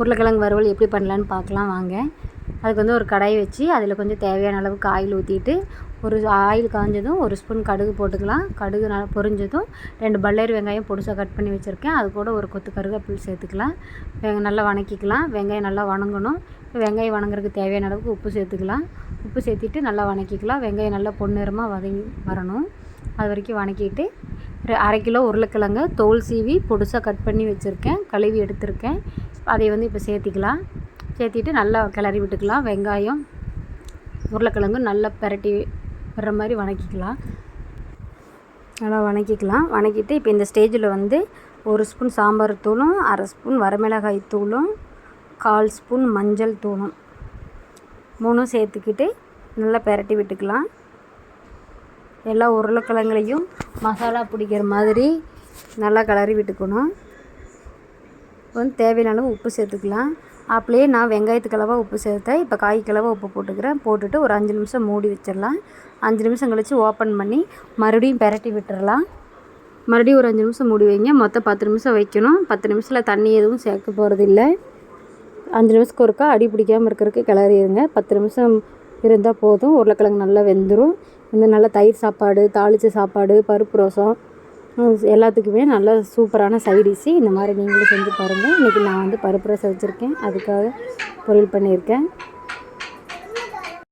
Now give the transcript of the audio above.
உருளைக்கிழங்கு வறுவல் எப்படி பண்ணலான்னு பார்க்கலாம் வாங்க. அதுக்கு வந்து ஒரு கடாய் வச்சு அதில் கொஞ்சம் தேவையான அளவுக்கு ஆயில் ஊற்றிட்டு ஒரு ஆயில் காஞ்சதும் ஒரு ஸ்பூன் கடுகு போட்டுக்கலாம். கடுகு நல்லா பொரிஞ்சதும் ரெண்டு பல்லாரி வெங்காயம் பொடிசாக கட் பண்ணி வச்சுருக்கேன். அது கூட ஒரு கொத்து கருவேப்பிலை சேர்த்துக்கலாம். வெங்க நல்லா வணக்கிக்கலாம். வெங்காயம் நல்லா வணங்கணும். வெங்காயம் வணங்குறதுக்கு தேவையான அளவுக்கு உப்பு சேர்த்துக்கலாம். உப்பு சேர்த்திட்டு நல்லா வணக்கிக்கலாம். வெங்காயம் நல்லா பொன்னிறமாக வதங்கி வரணும். அது வரைக்கும் வணக்கிட்டு ஒரு அரை கிலோ உருளைக்கிழங்கு தோல் சீவி பொடுசாக கட் பண்ணி வச்சுருக்கேன். கழுவி எடுத்திருக்கேன். அதை வந்து இப்போ சேர்த்திக்கலாம். சேர்த்திட்டு நல்லா கிளறி விட்டுக்கலாம். வெங்காயம் உருளைக்கிழங்கு நல்லா பிரட்டி வர்ற மாதிரி வணக்கிக்கலாம். நல்லா வணக்கிக்கலாம். வணக்கிட்டு இப்போ இந்த ஸ்டேஜில் வந்து ஒரு ஸ்பூன் சாம்பார் தூளும் அரை ஸ்பூன் வரமிளகாய் தூளும் கால் ஸ்பூன் மஞ்சள் தூளும். மூணும் சேர்த்துக்கிட்டு நல்லா பெரட்டி விட்டுக்கலாம். எல்லா உருளைக்கிழங்குலையும் மசாலா பிடிக்கிற மாதிரி நல்லா கிளறி விட்டுக்கணும். வந்து தேவையான அளவு உப்பு சேர்த்துக்கலாம். அப்படியே நான் வெங்காயத்துக்கு உப்பு சேர்த்தேன். இப்போ காய்க்கு உப்பு போட்டுக்கிறேன். போட்டுட்டு ஒரு அஞ்சு நிமிஷம் மூடி வச்சிடலாம். அஞ்சு நிமிஷம் கழித்து ஓப்பன் பண்ணி மறுபடியும் பெரட்டி விட்டுறலாம். மறுபடியும் ஒரு அஞ்சு நிமிஷம் மூடி வைங்க. மொத்தம் பத்து நிமிஷம் வைக்கணும். பத்து நிமிஷத்தில் தண்ணி எதுவும் சேர்க்க போகிறதில்ல அஞ்சு நிமிஷத்துக்கு ஒருக்கா அடி பிடிக்காமல் இருக்கிறதுக்கு கிளறிடுங்க. பத்து நிமிஷம் இருந்தால் போதும். உருளைக்கிழங்கு நல்லா வெந்துடும் இந்த நல்லா தயிர் சாப்பாடு தாளித்த சாப்பாடு பருப்பு ரசம் எல்லாத்துக்குமே நல்ல சூப்பரான சைடிஷு இந்த மாதிரி நீங்களும் செஞ்சு பாருங்கள் இன்றைக்கி நான் வந்து பருப்பு ரசம் வச்சுருக்கேன். அதுக்காக பொரியல் பண்ணியிருக்கேன்.